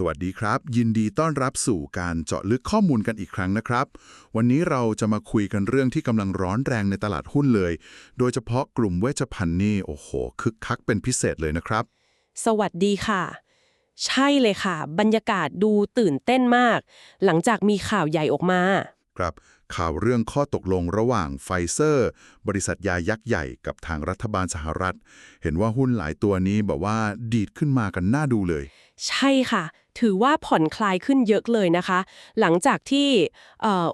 สวัสดีครับ ยินดีต้อนรับสู่การเจาะลึกข้อมูลกันอีกครั้งนะครับ วันนี้เราจะมาคุยกันเรื่องที่กำลังร้อนแรงในตลาดหุ้นเลย โดยเฉพาะกลุ่มเวชภัณฑ์นี่โอ้โหคึกคักเป็นพิเศษเลยนะครับ สวัสดีค่ะ ใช่เลยค่ะ บรรยากาศดูตื่นเต้นมาก หลังจากมีข่าวใหญ่ออกมา ครับ ข่าวเรื่องข้อตกลงระหว่างไฟเซอร์ บริษัทยายักษ์ใหญ่กับทางรัฐบาลสหรัฐ เห็นว่าหุ้นหลายตัวนี้แบบว่าดีดขึ้นมากันน่าดูเลย ใช่ค่ะ ถือว่าผ่อนคลายขึ้นเยอะเลยนะคะ หลังจากที่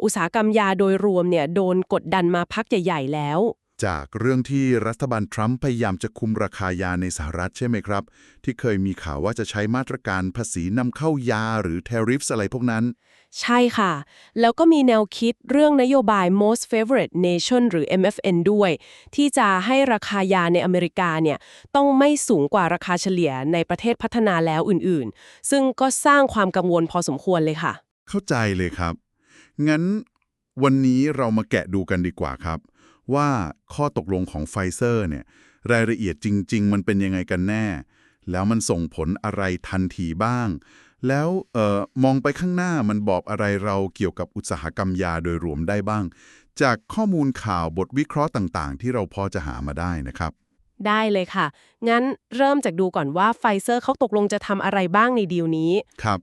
อุตสาหกรรมยาโดยรวมเนี่ยโดนกดดันมาพักใหญ่ ๆ แล้ว จากเรื่องที่รัฐบาลทรัมป์พยายามจะคุมราคายาในสหรัฐใช่ไหมครับ ที่เคยมีข่าวว่าจะใช้มาตรการภาษีนำเข้ายาหรือ tariffs อะไรพวกนั้น ใช่ค่ะ แล้วก็มีแนวคิดเรื่องนโยบาย most favorite nation หรือ MFN ด้วย ที่จะให้ราคายาในอเมริกาเนี่ยต้องไม่สูงกว่าราคาเฉลี่ยในประเทศพัฒนาแล้วอื่นๆ ซึ่งก็สร้างความกังวลพอสมควรเลยค่ะ เข้าใจเลยครับ งั้นวันนี้เรามาแกะดูกันดีกว่าครับ ว่าข้อตกลงของไฟเซอร์เนี่ยรายละเอียดจริง ๆ มันเป็นยังไงกันแน่ แล้วมันส่งผลอะไรทันทีบ้าง แล้วเอ่อมองไปข้างหน้ามันบอกอะไรเราเกี่ยวกับอุตสาหกรรมยาโดยรวมได้บ้าง จากข้อมูลข่าวบทวิเคราะห์ต่างๆ ที่เราพอจะหามาได้นะครับ ได้เลยค่ะ งั้นเริ่มจากดูก่อนว่าไฟเซอร์เขาตกลงจะทำอะไรบ้างในดีลนี้ครับ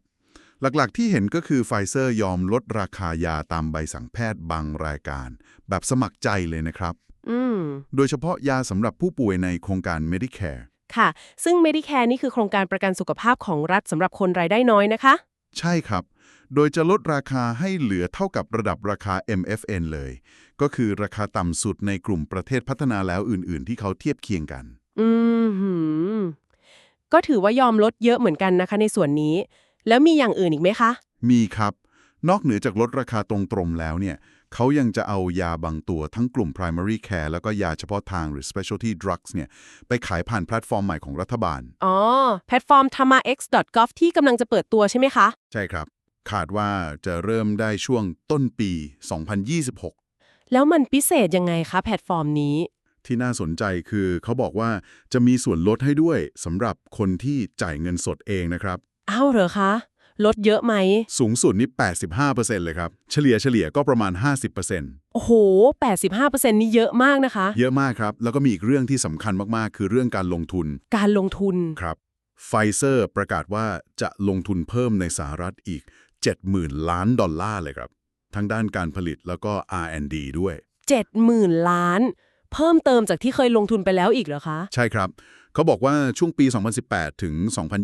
หลักๆ ที่เห็นก็คือไฟเซอร์ยอมลดราคายาตามใบสั่งแพทย์บางรายการ แบบสมัครใจเลยนะครับอืมโดยเฉพาะยาสำหรับผู้ป่วยในโครงการ Medicare ค่ะ ซึ่ง Medicare นี่คือโครงการประกันสุขภาพของรัฐสำหรับคนรายได้น้อยนะคะ ใช่ครับ โดยจะลดราคาให้เหลือเท่ากับระดับราคา MFN เลย ก็คือราคาต่ำสุดในกลุ่มประเทศพัฒนาแล้วอื่น ๆ ที่เขาเทียบเคียงกัน อืมหืมก็ถือว่ายอมลดเยอะเหมือนกันนะคะในส่วนนี้ แล้วมีอย่างอื่นอีกไหมคะ มีครับ นอกเหนือจากลดราคาตรงๆแล้วเนี่ยเขายังจะเอายาบางตัวทั้งกลุ่ม primary care แล้วก็ยาเฉพาะทางหรือ specialty drugs เนี่ยไปขายผ่านแพลตฟอร์มใหม่ของรัฐบาล อ๋อ แพลตฟอร์ม tamax.gov ที่กำลังจะเปิดตัวใช่ไหมคะ ใช่ครับขาดว่าจะเริ่มได้ช่วงต้นปี 2026 แล้วมันพิเศษยังไงคะแพลตฟอร์มนี้ ที่น่าสนใจคือเขาบอกว่าจะมีส่วนลดให้ด้วยสำหรับคนที่จ่ายเงินสดเองนะครับ อ้าวเหรอคะ ลดเยอะไหม สูงสุดนี่ 85%เลยครับ เฉลี่ยเฉลี่ยก็ประมาณ 50%โอ้โห 85%นี่เยอะมากนะคะ เยอะมากครับ แล้วก็มีอีกเรื่องที่สำคัญมากๆ คือเรื่องการลงทุน การลงทุน ครับ ไฟเซอร์ประกาศว่าจะลงทุนเพิ่มในสหรัฐอีก 70,000 ล้านดอลลาร์เลยครับ ทั้งด้านการผลิตแล้วก็ R&D ด้วย 70,000 ล้าน เพิ่มเติมจากที่เคยลงทุนไปแล้วอีกเหรอคะ ใช่ครับ เขาบอกว่าช่วงปี 2018 ถึง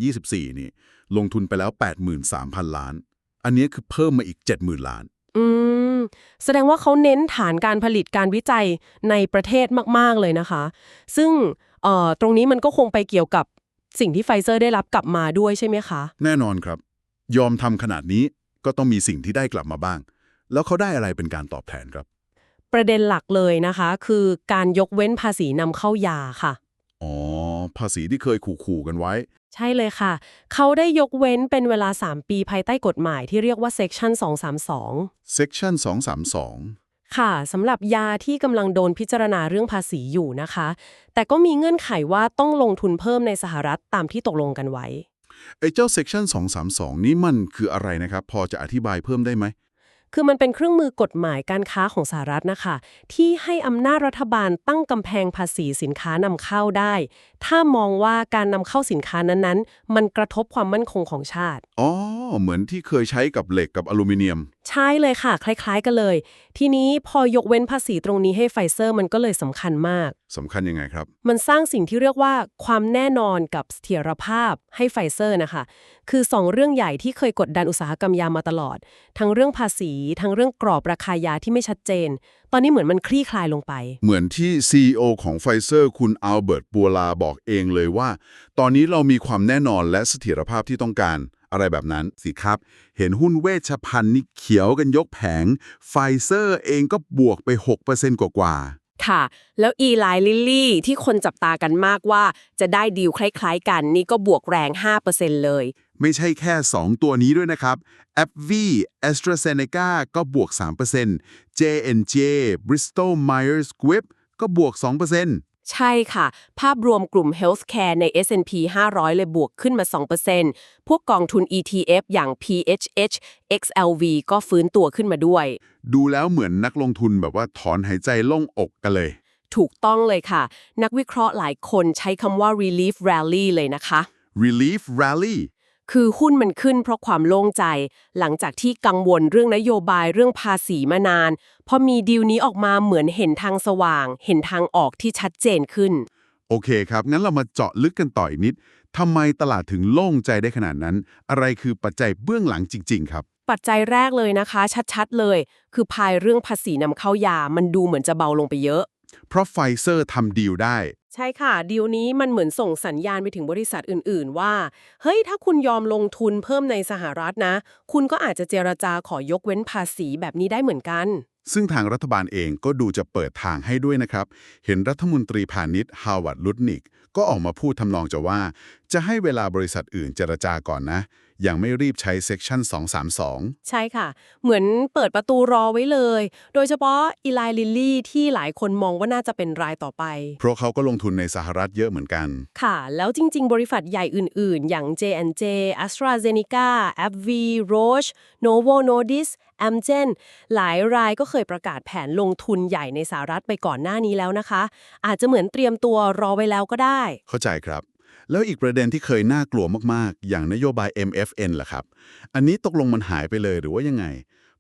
2024 นี่ ลงทุนไปแล้ว 83,000 ล้าน อันนี้คือเพิ่มมาอีก 70,000 ล้าน อืม แสดงว่าเขาเน้นฐานการผลิตการวิจัยในประเทศมาก ๆ เลยนะคะ ซึ่งเอ่อตรงนี้มันก็คงไปเกี่ยวกับสิ่งที่ไฟเซอร์ได้รับกลับมาด้วยใช่ไหมคะ แน่นอนครับ ยอมทำขนาดนี้ก็ต้องมีสิ่งที่ได้กลับมาบ้าง แล้วเขาได้อะไรเป็นการตอบแทนครับ ประเด็นหลักเลยนะคะ คือการยกเว้นภาษีนำเข้ายาค่ะ อ๋อ ภาษีที่เคยขู่ๆกันไว้ ใช่เลยค่ะ เขาได้ยกเว้นเป็นเวลา 3 ปีภายใต้กฎหมายที่เรียกว่า Section 232 Section 232ค่ะสำหรับยาที่กำลังโดนพิจารณาเรื่องภาษีอยู่นะคะ แต่ก็มีเงื่อนไขว่าต้องลงทุนเพิ่มในสหรัฐตามที่ตกลงกันไว้ไอ้เจ้า Section 232 นี้มันคืออะไรนะครับ พอจะอธิบายเพิ่มได้ไหม คือมันเป็นเครื่องมือกฎหมายการค้าของสหรัฐนะคะ ที่ให้อำนาจรัฐบาลตั้งกำแพงภาษีสินค้านำเข้าได้ ถ้ามองว่าการนำเข้าสินค้านั้นๆ มันกระทบความมั่นคงของชาติ อ๋อ เหมือนที่เคยใช้กับเหล็กกับอลูมิเนียม ใช่เลยค่ะ คล้ายๆกันเลย ทีนี้พอยกเว้นภาษีตรงนี้ให้ไฟเซอร์มันก็เลยสำคัญมากสำคัญยังไงครับ มันสร้างสิ่งที่เรียกว่าความแน่นอนกับเสถียรภาพให้ไฟเซอร์นะคะ คือ 2 เรื่องใหญ่ที่เคยกดดันอุตสาหกรรมยามาตลอด ทั้งเรื่องภาษีทั้งเรื่องกรอบราคายาที่ไม่ชัดเจน ตอนนี้เหมือนมันคลี่คลายลงไป เหมือนที่ CEO ของไฟเซอร์คุณอัลเบิร์ตบัวลาบอกเองเลยว่า ตอนนี้เรามีความแน่นอนและเสถียรภาพที่ต้องการอะไรแบบนั้นสิครับ เห็นหุ้นเวชภัณฑ์นี่เขียวกันยกแผง ไฟเซอร์เองก็บวกไป 6%กว่า ค่ะ แล้วอีไลลิลลี่ที่คนจับตากันมากว่าจะได้ดีลคล้ายๆกันนี่ก็บวกแรง 5%เลย ไม่ใช่แค่ 2 ตัวนี้ด้วยนะครับ a b v a s t r a z e ซ e c a ก็บวก 3% J&J Bristol Myers Squibb ก็บวก 2% ใช่ค่ะ ภาพรวมกลุ่ม Healthcare ใน S&P 500 เลยบวกขึ้นมา 2%พวกกองทุน ETF อย่าง PHH XLV ก็ฟื้นตัวขึ้นมาด้วย ดูแล้วเหมือนนักลงทุนแบบว่าถอนหายใจโล่งอกกันเลย ถูกต้องเลยค่ะ นักวิเคราะห์หลายคนใช้คำว่า relief rally เลยนะคะ relief rally คือหุ้นมันขึ้นเพราะความโล่งใจ หลังจากที่กังวลเรื่องนโยบายเรื่องภาษีมานาน พอมีดีลนี้ออกมาเหมือนเห็นทางสว่าง เห็นทางออกที่ชัดเจนขึ้น โอเคครับ งั้นเรามาเจาะลึกกันต่ออีกนิดทำไมตลาดถึงโล่งใจได้ขนาดนั้น อะไรคือปัจจัยเบื้องหลังจริง ๆ ครับ ปัจจัยแรกเลยนะคะ ชัดๆเลย คือภายเรื่องภาษีนำเข้ายามันดูเหมือนจะเบาลงไปเยอะ เพราะไฟเซอร์ทำดีลได้ ใช่ค่ะ ดีลนี้มันเหมือนส่งสัญญาณไปถึงบริษัทอื่น ๆ ว่า เฮ้ย ถ้าคุณยอมลงทุนเพิ่มในสหรัฐนะ คุณก็อาจจะเจรจาขอยกเว้นภาษีแบบนี้ได้เหมือนกัน ซึ่งทางรัฐบาลเองก็ดูจะเปิดทางให้ด้วยนะครับ เห็นรัฐมนตรีพาณิชย์ฮาวาร์ดลุดนิก ก็ออกมาพูดทำนองจะว่า จะให้เวลาบริษัทอื่นเจรจาก่อนนะ ยังไม่รีบใช้เซ็กชัน232 ใช่ค่ะ เหมือนเปิดประตูรอไว้เลย โดยเฉพาะอีไลลิลลี่ที่หลายคนมองว่าน่าจะเป็นรายต่อไป เพราะเขาก็ลงทุนในสหรัฐเยอะเหมือนกัน ค่ะ แล้วจริง ๆ บริษัทใหญ่อื่น ๆ อย่าง J&J AstraZeneca AbbVie Roche Novo Nordisk Amgen หลายรายก็เคยประกาศแผนลงทุนใหญ่ในสหรัฐไปก่อนหน้านี้แล้วนะคะ อาจจะเหมือนเตรียมตัวรอไว้แล้วก็ได้ เข้าใจครับ แล้วอีกประเด็นที่เคยน่ากลัวมากๆ อย่างนโยบาย MFN ล่ะครับ อันนี้ตกลงมันหายไปเลยหรือว่ายังไง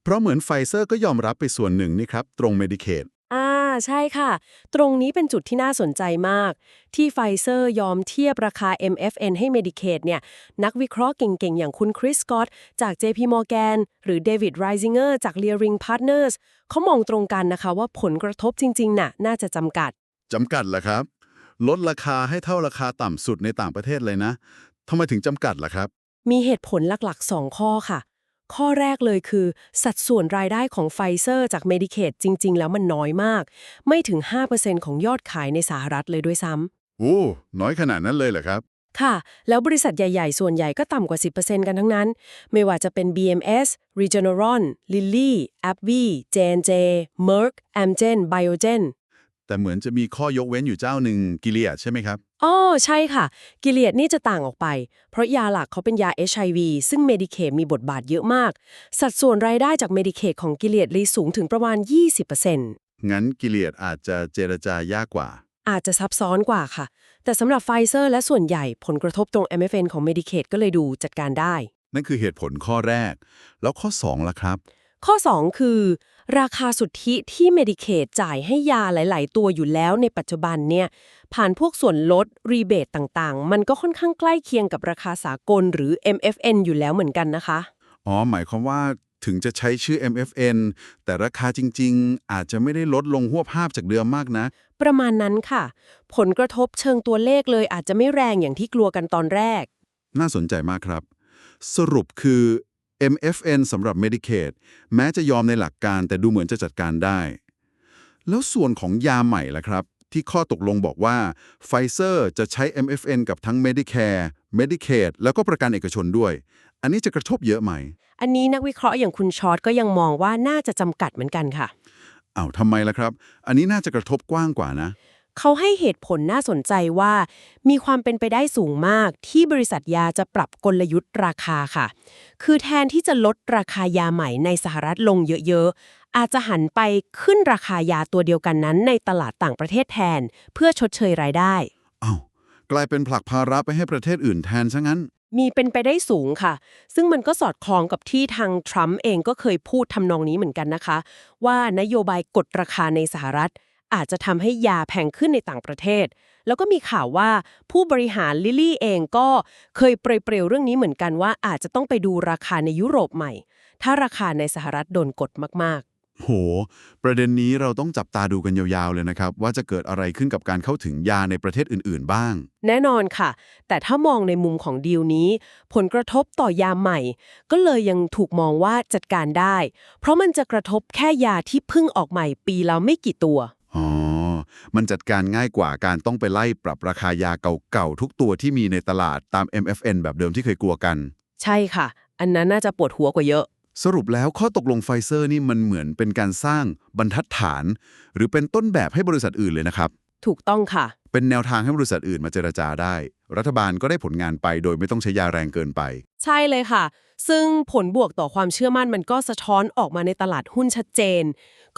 เพราะเหมือนไฟเซอร์ก็ยอมรับไปส่วนหนึ่งนี่ครับ ตรง Medicaid อ่าใช่ค่ะ ตรงนี้เป็นจุดที่น่าสนใจมาก ที่ไฟเซอร์ยอมเทียบราคา MFN ให้ Medicaid เนี่ย นักวิเคราะห์เก่งๆ อย่างคุณคริสสกอตจาก JP Morgan หรือเดวิดไรซิงเกอร์จาก Leerink Partners เขามองตรงกันนะคะว่าผลกระทบจริงๆ น่ะ น่าจะจำกัดจำกัดเหรอครับ ลดราคาให้เท่าราคาต่ำสุดในต่างประเทศเลยนะทำไมถึงจำกัดล่ะครับ มีเหตุผลหลักๆ 2 ข้อค่ะ ข้อแรกเลยคือ สัดส่วนรายได้ของไฟเซอร์จาก Medicaid จริง ๆ แล้วมันน้อยมาก ไม่ถึง 5%ของยอดขายในสหรัฐเลยด้วยซ้ำโอ้น้อยขนาดนั้นเลยเหรอครับค่ะ แล้วบริษัทใหญ่ๆ ส่วนใหญ่ก็ต่ำกว่า 10%กันทั้งนั้น ไม่ว่าจะเป็น BMS Regeneron Lilly AbbVie J&J Merck Amgen Biogen แต่เหมือนจะมีข้อยกเว้นอยู่เจ้าหนึ่งกิเลียดใช่ไหมครับอ๋อใช่ค่ะ กิเลดนี่จะต่างออกไป เพราะยาหลักเขาเป็นยา HIV ซึ่ง Medicaid มีบทบาทเยอะมาก สัดส่วนรายได้จาก Medicaid ของกิเลดเลยสูงถึงประมาณ 20%งั้นกิเลียดอาจจะเจรจายากกว่า อาจจะซับซ้อนกว่าค่ะ แต่สำหรับไฟเซอร์และส่วนใหญ่ผลกระทบตรง MFN ของ Medicaid ก็เลยดูจัดการได้ นั่นคือเหตุผลข้อแรก แล้วข้อ2ล่ะครับ ข้อ 2 คือ ราคาสุทธิที่ Medicaid จ่ายให้ยาหลาย ๆ ตัวอยู่แล้วในปัจจุบันเนี่ยผ่านพวกส่วนลดรีเบตต่าง ๆ มันก็ค่อนข้างใกล้เคียงกับราคาสากลหรือ MFN อยู่แล้วเหมือนกันนะคะ อ๋อ หมายความว่าถึงจะใช้ชื่อ MFN แต่ราคาจริง ๆ อาจจะไม่ได้ลดลงหัวภาพจากเดิมมากนะ ประมาณนั้นค่ะ ผลกระทบเชิงตัวเลขเลยอาจจะไม่แรงอย่างที่กลัวกันตอนแรก น่าสนใจมากครับ สรุปคือ MFN สำหรับ Medicaid แม้จะยอมในหลักการแต่ดูเหมือนจะจัดการได้ แล้วส่วนของยาใหม่ล่ะครับ ที่ข้อตกลงบอกว่าไฟเซอร์จะใช้ MFN กับทั้ง Medicare Medicaid แล้วก็ประกันเอกชนด้วย อันนี้จะกระทบเยอะไหม อันนี้นักวิเคราะห์อย่างคุณชอตก็ยังมองว่าน่าจะจำกัดเหมือนกันค่ะอ้าวทำไมล่ะครับ อันนี้น่าจะกระทบกว้างกว่านะ เขาให้เหตุผลน่าสนใจว่า มีความเป็นไปได้สูงมากที่บริษัทยาจะปรับกลยุทธ์ราคาค่ะ คือแทนที่จะลดราคายาใหม่ในสหรัฐลงเยอะๆ อาจจะหันไปขึ้นราคายาตัวเดียวกันนั้นในตลาดต่างประเทศแทน เพื่อชดเชยรายได้อ้าวกลายเป็นผลักภาระไปให้ประเทศอื่นแทนซะงั้น มีเป็นไปได้สูงค่ะ ซึ่งมันก็สอดคล้องกับที่ทางทรัมป์เองก็เคยพูดทำนองนี้เหมือนกันนะคะ ว่านโยบายกดราคาในสหรัฐ อาจจะทำให้ยาแพงขึ้นในต่างประเทศ แล้วก็มีข่าวว่าผู้บริหารลิลลี่เองก็เคยเปรยๆเรื่องนี้เหมือนกันว่าอาจจะต้องไปดูราคาในยุโรปใหม่ ถ้าราคาในสหรัฐโดนกดมากๆ โห ประเด็นนี้เราต้องจับตาดูกันยาวๆเลยนะครับ ว่าจะเกิดอะไรขึ้นกับการเข้าถึงยาในประเทศอื่นๆบ้าง แน่นอนค่ะ แต่ถ้ามองในมุมของดีลนี้ ผลกระทบต่อยาใหม่ ก็เลยยังถูกมองว่าจัดการได้ เพราะมันจะกระทบแค่ยาที่เพิ่งออกใหม่ปีละไม่กี่ตัวอ๋อ มันจัดการง่ายกว่าการต้องไปไล่ปรับราคายาเก่าๆ ทุกตัวที่มีในตลาดตาม MFN แบบเดิมที่เคยกลัวกัน ใช่ค่ะ อันนั้นน่าจะปวดหัวกว่าเยอะ สรุปแล้วข้อตกลงไฟเซอร์นี่มันเหมือนเป็นการสร้างบรรทัดฐาน หรือเป็นต้นแบบให้บริษัทอื่นเลยนะครับ ถูกต้องค่ะ เป็นแนวทางให้บริษัทอื่นมาเจรจาได้ รัฐบาลก็ได้ผลงานไปโดยไม่ต้องใช้ยาแรงเกินไป ใช่เลยค่ะ ซึ่งผลบวกต่อความเชื่อมั่นมันก็สะท้อนออกมาในตลาดหุ้นชัดเจน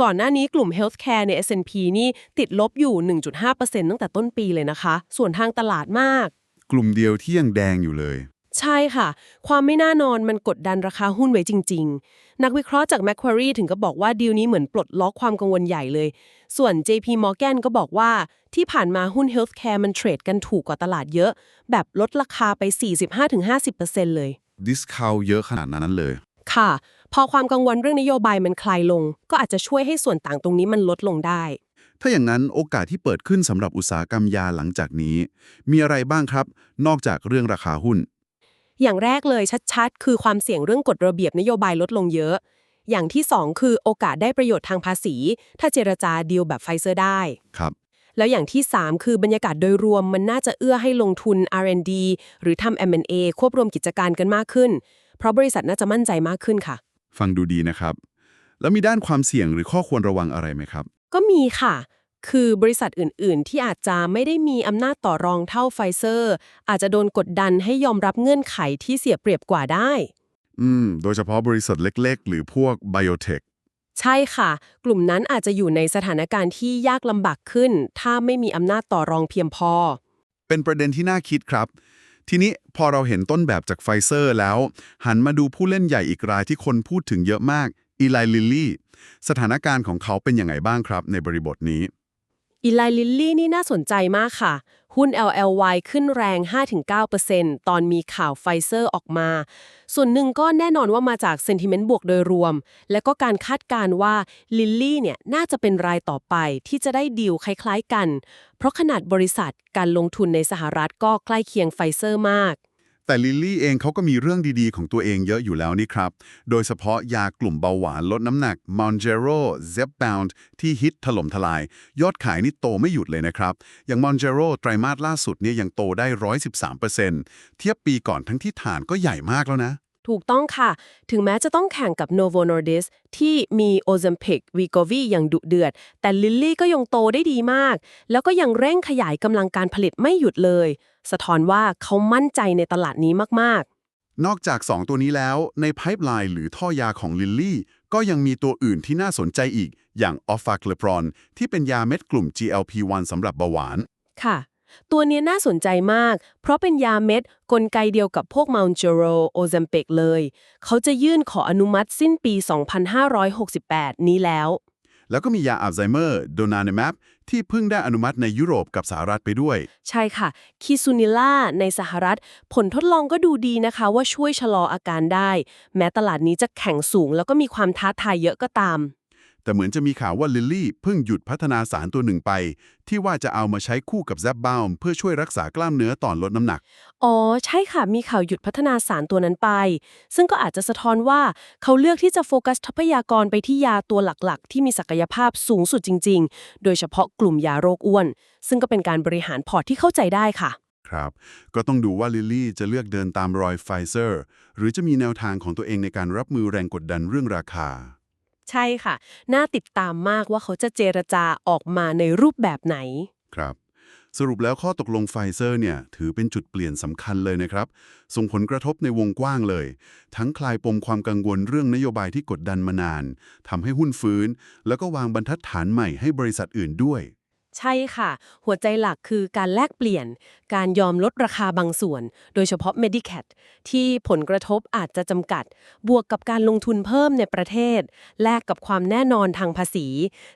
ก่อนหน้านี้กลุ่ม Healthcare ใน S&P นี่ติดลบอยู่ 1.5%ตั้งแต่ต้นปีเลยนะคะ ส่วนทางตลาดมาก กลุ่มเดียวที่ยังแดงอยู่เลย ใช่ค่ะ ความไม่น่านอนมันกดดันราคาหุ้นไว้จริง ๆ นักวิเคราะห์จาก Macquarie ถึงก็บอกว่าดีลนี้เหมือนปลดล็อกความกังวลใหญ่เลย ส่วน JP Morgan ก็บอกว่าที่ผ่านมาหุ้น Healthcare มันเทรดกันถูกกว่าตลาดเยอะ แบบลดราคาไป 45-50%เลย ดิสคาวเยอะขนาดนั้นเลย ค่ะ พอความกังวลเรื่องนโยบายมันคลายลง ก็อาจจะช่วยให้ส่วนต่างตรงนี้มันลดลงได้ ถ้าอย่างนั้นโอกาสที่เปิดขึ้นสำหรับอุตสาหกรรมยาหลังจากนี้ มีอะไรบ้างครับ นอกจากเรื่องราคาหุ้น อย่างแรกเลยชัดๆ คือความเสี่ยงเรื่องกฎระเบียบนโยบายลดลงเยอะ อย่างที่สองคือโอกาสได้ประโยชน์ทางภาษี ถ้าเจรจาดีลแบบไฟเซอร์ได้ครับแล้วอย่างที่ 3 คือบรรยากาศโดยรวมมันน่าจะเอื้อให้ลงทุน R&D หรือทำ M&A ควบรวมกิจการกันมากขึ้น เพราะบริษัทน่าจะมั่นใจมากขึ้นค่ะ ฟังดูดีนะครับ แล้วมีด้านความเสี่ยงหรือข้อควรระวังอะไรไหมครับ ก็มีค่ะ คือบริษัทอื่น ๆ ที่อาจจะไม่ได้มีอำนาจต่อรองเท่าไฟเซอร์ อาจจะโดนกดดันให้ยอมรับเงื่อนไขที่เสียเปรียบกว่าได้ อืม โดยเฉพาะบริษัทเล็ก ๆ หรือพวกไบโอเทค ใช่ค่ะ กลุ่มนั้นอาจจะอยู่ในสถานการณ์ที่ยากลำบากขึ้น ถ้าไม่มีอำนาจต่อรองเพียงพอ เป็นประเด็นที่น่าคิดครับ ทีนี้พอเราเห็นต้นแบบจากไฟเซอร์แล้ว หันมาดูผู้เล่นใหญ่อีกรายที่คนพูดถึงเยอะมากอีไลลิลลี่ สถานการณ์ของเขาเป็นยังไงบ้างครับ ในบริบทนี้ อีไลลิลลี่นี่น่าสนใจมากค่ะ หุ้น LLY ขึ้นแรง 5-9%ตอนมีข่าวไฟเซอร์ออกมา ส่วนหนึ่งก็แน่นอนว่ามาจากเซนติเมนต์บวกโดยรวม และก็การคาดการณ์ว่าลิลลี่เนี่ยน่าจะเป็นรายต่อไปที่จะได้ดีลคล้ายๆกัน เพราะขนาดบริษัทการลงทุนในสหรัฐก็ใกล้เคียงไฟเซอร์มาก แต่ลิลลี่เองเขาก็มีเรื่องดีๆ ของตัวเองเยอะอยู่แล้วนี่ครับ โดยเฉพาะยากลุ่มเบาหวานลดน้ำหนัก m o n j e r o Zepbound ที่ฮิตถล่มทลาย ยอดขายนี่โตไม่หยุดเลยนะครับ อย่าง m o n j e r o ไตรมาสล่าสุดเนี่ยยังโตได้ 113%เทียบปีก่อนทั้งที่ฐานก็ใหญ่มากแล้วนะ ถูกต้องค่ะ ถึงแม้จะต้องแข่งกับ Novo Nordisk ที่มี Ozempic v i g o v i อย่างดุเดือด แต่ลิลลี่ก็ยังโตได้ดีมาก แล้วก็ยังเร่งขยายกำลังการผลิตไม่หยุดเลย สะท้อนว่าเขามั่นใจในตลาดนี้มากนอกจาก 2 ตัวนี้แล้วในไพ p e ไลน์หรือท่อยาของลิลลี่ก็ยังมีตัวอื่นที่น่าสนใจอีก อย่างออฟฟาคเลปรอนที่เป็นยาเม็ดกลุ่ม GLP-1 สำหรับเบาหวานๆค่ะ ตัวเนี้ยน่าสนใจมาก เพราะเป็นยาเม็ดกลไกเดียวกับพวก Mounjaro Ozempic เลย เขาจะยื่นขออนุมัติสิ้นปี 2568 นี้แล้ว แล้วก็มียาอัลไซเมอร์โดนาเน m ม p ที่เพิ่งได้อนุมัติในยุโรปกับสหรัฐไปด้วย ใช่ค่ะ คิซูนิล่าในสหรัฐ ผลทดลองก็ดูดีนะคะว่าช่วยชะลออาการได้ แม้ตลาดนี้จะแข็งสูงแล้วก็มีความท้าทายเยอะก็ตาม แต่เหมือนจะมีข่าวว่าลิลลี่เพิ่งหยุดพัฒนาสารตัวหนึ่งไป ที่ว่าจะเอามาใช้คู่กับแซบบา u เพื่อช่วยรักษากล้ามเนื้อตอนลดน้ำหนัก อ๋อ ใช่ค่ะ มีข่าวหยุดพัฒนาสารตัวนั้นไป ซึ่งก็อาจจะสะท้อนว่าเขาเลือกที่จะโฟกัสทรัพยากรไปที่ยาตัวหลักๆ ที่มีศักยภาพสูงสุดจริง ๆ โดยเฉพาะกลุ่มยาโรคอ้วน ซึ่งก็เป็นการบริหารพอร์ตที่เข้าใจได้ค่ะครับก็ต้องดูว่าลิลลี่จะเลือกเดินตามรอยไฟเซอร์ หรือจะมีแนวทางของตัวเองในการรับมือแรงกดดันเรื่องราคา ใช่ค่ะ น่าติดตามมากว่าเขาจะเจรจาออกมาในรูปแบบไหน ครับ สรุปแล้วข้อตกลงไฟเซอร์เนี่ย ถือเป็นจุดเปลี่ยนสำคัญเลยนะครับ ส่งผลกระทบในวงกว้างเลย ทั้งคลายปมความกังวลเรื่องนโยบายที่กดดันมานานทำให้หุ้นฟื้น แล้วก็วางบรรทัดฐานใหม่ให้บริษัทอื่นด้วย ใช่ค่ะ หัวใจหลักคือการแลกเปลี่ยน การยอมลดราคาบางส่วน โดยเฉพาะ Medicat ที่ผลกระทบอาจจะจำกัด บวกกับการลงทุนเพิ่มในประเทศ แลกกับความแน่นอนทางภาษี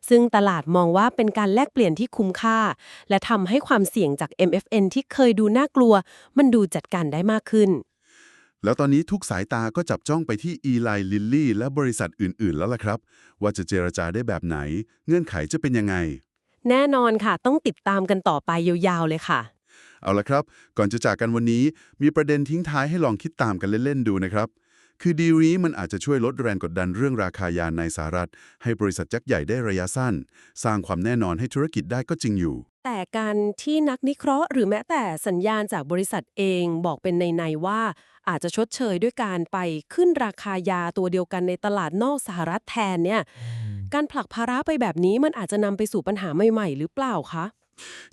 ซึ่งตลาดมองว่าเป็นการแลกเปลี่ยนที่คุ้มค่า และทำให้ความเสี่ยงจาก MFN ที่เคยดูน่ากลัว มันดูจัดการได้มากขึ้น แล้วตอนนี้ทุกสายตาก็จับจ้องไปที่อีไลลิลลี่และบริษัทอื่น ๆ แล้วล่ะครับ ว่าจะเจรจาได้แบบไหน เงื่อนไขจะเป็นยังไง แน่นอนค่ะต้องติดตามกันต่อไปยาวๆเลยค่ะ เอาละครับ ก่อนจะจากกันวันนี้มีประเด็นทิ้งท้ายให้ลองคิดตามกันเล่นๆดูนะครับ คือดีลนี้มันอาจจะช่วยลดแรงกดดันเรื่องราคายาในสหรัฐ ให้บริษัทยักษ์ใหญ่ได้ระยะสั้น สร้างความแน่นอนให้ธุรกิจได้ก็จริงอยู่ แต่การที่นักนิเคราะห์หรือแม้แต่สัญญาณจากบริษัทเองบอกเป็นในในๆว่า อาจจะชดเชยด้วยการไปขึ้นราคายาตัวเดียวกันในตลาดนอกสหรัฐแทนเนี่ย การผลักภาระไปแบบนี้มันอาจจะนำไปสู่ปัญหาใหม่ๆ หรือเปล่าคะ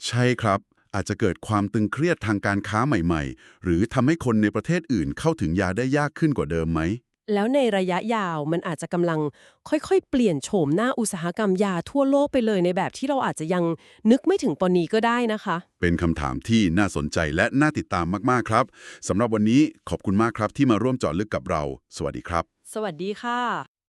ใช่ครับ อาจจะเกิดความตึงเครียดทางการค้าใหม่ๆ หรือทำให้คนในประเทศอื่นเข้าถึงยาได้ยากขึ้นกว่าเดิมไหม แล้วในระยะยาวมันอาจจะกำลังค่อยๆ เปลี่ยนโฉมหน้าอุตสาหกรรมยาทั่วโลกไปเลยในแบบที่เราอาจจะยังนึกไม่ถึงปานนี้ก็ได้นะคะ เป็นคำถามที่น่าสนใจและน่าติดตามมากๆครับสำหรับวันนี้ขอบคุณมากครับที่มาร่วมเจาะลึกกับเรา สวัสดีครับ สวัสดีค่ะ